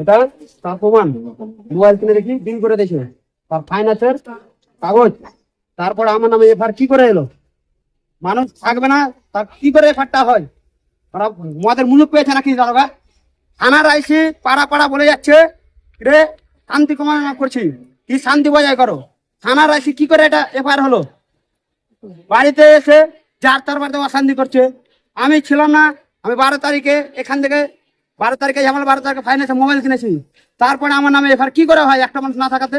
এটা তার প্রমাণ। মোবাইল কিনে দেখি বিল করে দিয়েছে। তার ফাইন্যান্সের কাগজ। তারপর আমার নামে এফআর কি করে এলো? মানুষ থাকবে না, তার কি করে এফআরটা হয়? ওরা মদের মুলুক পেয়েছে নাকি দারোগা থানার আইসি পাড়া পাড়া বলে যাচ্ছে, রে, শান্তি কমানো করছি। কি শান্তি বজায় করো? থানার আইসি কি করে এটা এফআইআর হলো? বাড়িতে এসে যার তার বাড়িতে অশান্তি করছে। আমি ছিলাম না, আমি বারো তারিখে এখান থেকে বারো তারিখে আমার বারো তারিখে ফাইন্যান্সে মোবাইল কিনেছি। তারপরে আমার নামে এফআইআর কি করে হয় একটা মানুষ না থাকাতে?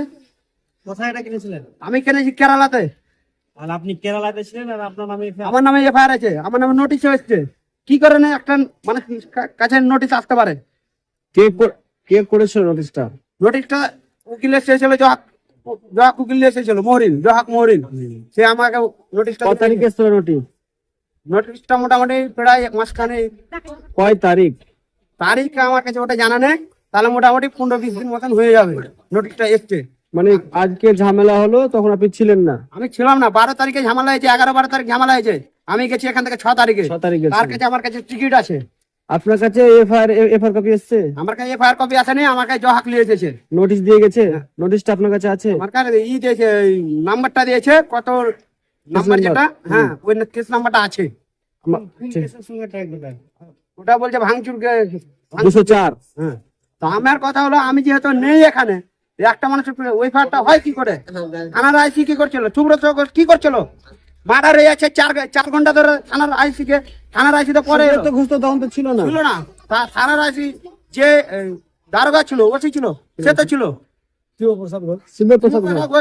কোথায় এটা কিনেছিলেন? আমি কিনেছি কেরালাতে। আর আপনি কেরালাতে ছিলেন আর আপনার নামে আমার নামে এফআইআর আছে আমার নামে নোটিশ এসছে কি করে না একটা মানে কাছে নোটিশ আসতে পারে? কে কে করেছিল নোটিশটা নোটিশটা উকিল এসেছিল জহাক জহাক উকিল এসেছিল মহরিন জহাক মহরিন। সে আমাকে নোটিশটা কত তারিখে এসেছিল নোটিশ নোটিশটা মোটামুটি প্রায় এক মাসখানে কয় তারিখ? তারিখ আমার কাছে ওটা জানা নেই তাহলে মোটামুটি পনেরো বিশ দিন মতন হয়ে যাবে নোটিশটা এসছে। মানে আজকে ঝামেলা হলো তখন আপনি ছিলেন না? আমি ছিলাম না বারো তারিখে ঝামেলা হয়েছে এগারো বারো তারিখ ঝামেলা হয়েছে। আমি গেছি এখান থেকে ছ তারিখে। ছ তারিখে তার কাছে আমার কাছে টিকিট আছে। আপনার কাছে এফআইআর এফআইআর কপি এসছে? আমার কাছে এফআইআর কপি আছে নি আমার কাছে জহাক লিয়ে এসেছে নোটিশ দিয়ে গেছে? নোটিশটা আপনার কাছে আছে? আমার কাছে ই দিয়েছে নাম্বারটা দিয়েছে কত নাম্বার যেটা হ্যাঁ ওই কেস নাম্বারটা আছে। ওটা বলছে ভাঙচুর দুশো চার। হ্যাঁ। তো আমার কথা হলো আমি যেহেতু নেই এখানে একটা মানুষের ওই ফায়ারটা হয় কি করে? থানার আইসি কি করছিল? সুব্রত কি করছিল? মার্ডার হয়ে যাচ্ছে চার চার ঘণ্টা ধরে থানার আইসি কে থানার আইসি তো পরে। তো ঘুষ তো তখন তো ছিল না। ছিল না। তা- থানার আইসি যে দারোগা ছিল ওসি ছিল? সে তো ছিল।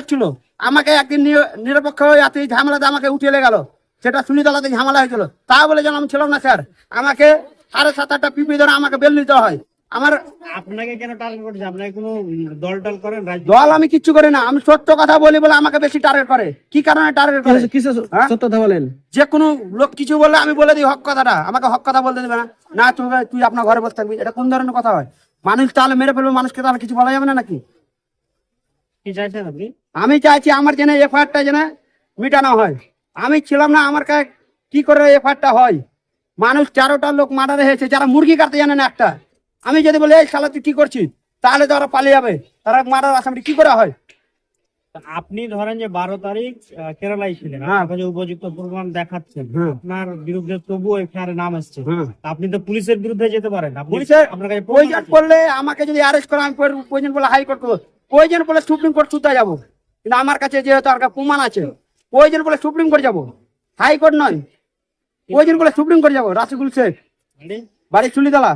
ছিল। আমাকে একদিন নিরপেক্ষ হয়ে ঝামেলাতে আমাকে উঠিয়ে গেল। সেটা সুনিতলাতে ঝামেলা হয়েছিল। তা বলে যেন আমি ছিলাম না স্যার। আমাকে সাড়ে সাত আটটা পিপি ধরে আমাকে বেল নিতে হয়। আমার আপনাকে কেন টার্গেট করছে? আপনাকে কোনো দল টল করেন দল আমি কিচ্ছু করি না। আমি সত্য কথা বলি বলে আমাকে বেশি টার্গেট করে। কি কারণে টার্গেট করে? কিসে- হ্যাঁ? সত্য কথা বলেন? যে কোনো লোক কিছু বললে আমি বলে দিই হক কথাটা। আমাকে হক কথা বলতে দেবে না। না তুই তুই আপনার ঘরে বসে থাকবি। এটা কোন ধরনের কথা হয়? মানুষ তাহলে মেরে ফেলবে মানুষকে তাহলে কিছু বলা যাবে না নাকি? কি চাইছেন আপনি? আমি চাইছি আমার যেন এফআইআরটা যেন মিটানো হয়। আমি ছিলাম না আমার কাছে কি করে এফআইআরটা হয়? মানুষ চারোটা লোক মার্ডার হয়েছে যারা মুরগি কাটতে জানে না একটা। আমি যদি বলি এই শালা তুই কি করছিস? তাহলে তো ওরা পালিয়ে যাবে। তারা মার্ডার আসামিটি কি করে হয়? আপনি ধরেন যে বারো তারিখ কেরালায় ছিলেন। হ্যাঁ। আপনার উপযুক্ত প্রমাণ দেখাচ্ছেন। হ্যাঁ। আপনার বিরুদ্ধে তবুও এফআইআর নাম এসছে। হ্যাঁ। আপনি তো পুলিশের বিরুদ্ধে যেতে পারেন। পুলিশের আপনার কাছে প্রয়োজন। করলে আমাকে যদি অ্যারেস্ট করে আমি পরে- প্রয়োজন করলে হাইকোর্ট করব। প্রয়োজন করলে সুপ্রিম কোর্ট সুদ্ধা যাব। কিন্তু আমার কাছে যেহেতু আর প্রমাণ আছে প্রয়োজন বলে সুপ্রিম কোর্ট যাব। হাইকোর্ট নয়। প্রয়োজন বলে সুপ্রিম কোর্ট যাব রাসিকুল বাড়ির চুলি দালা।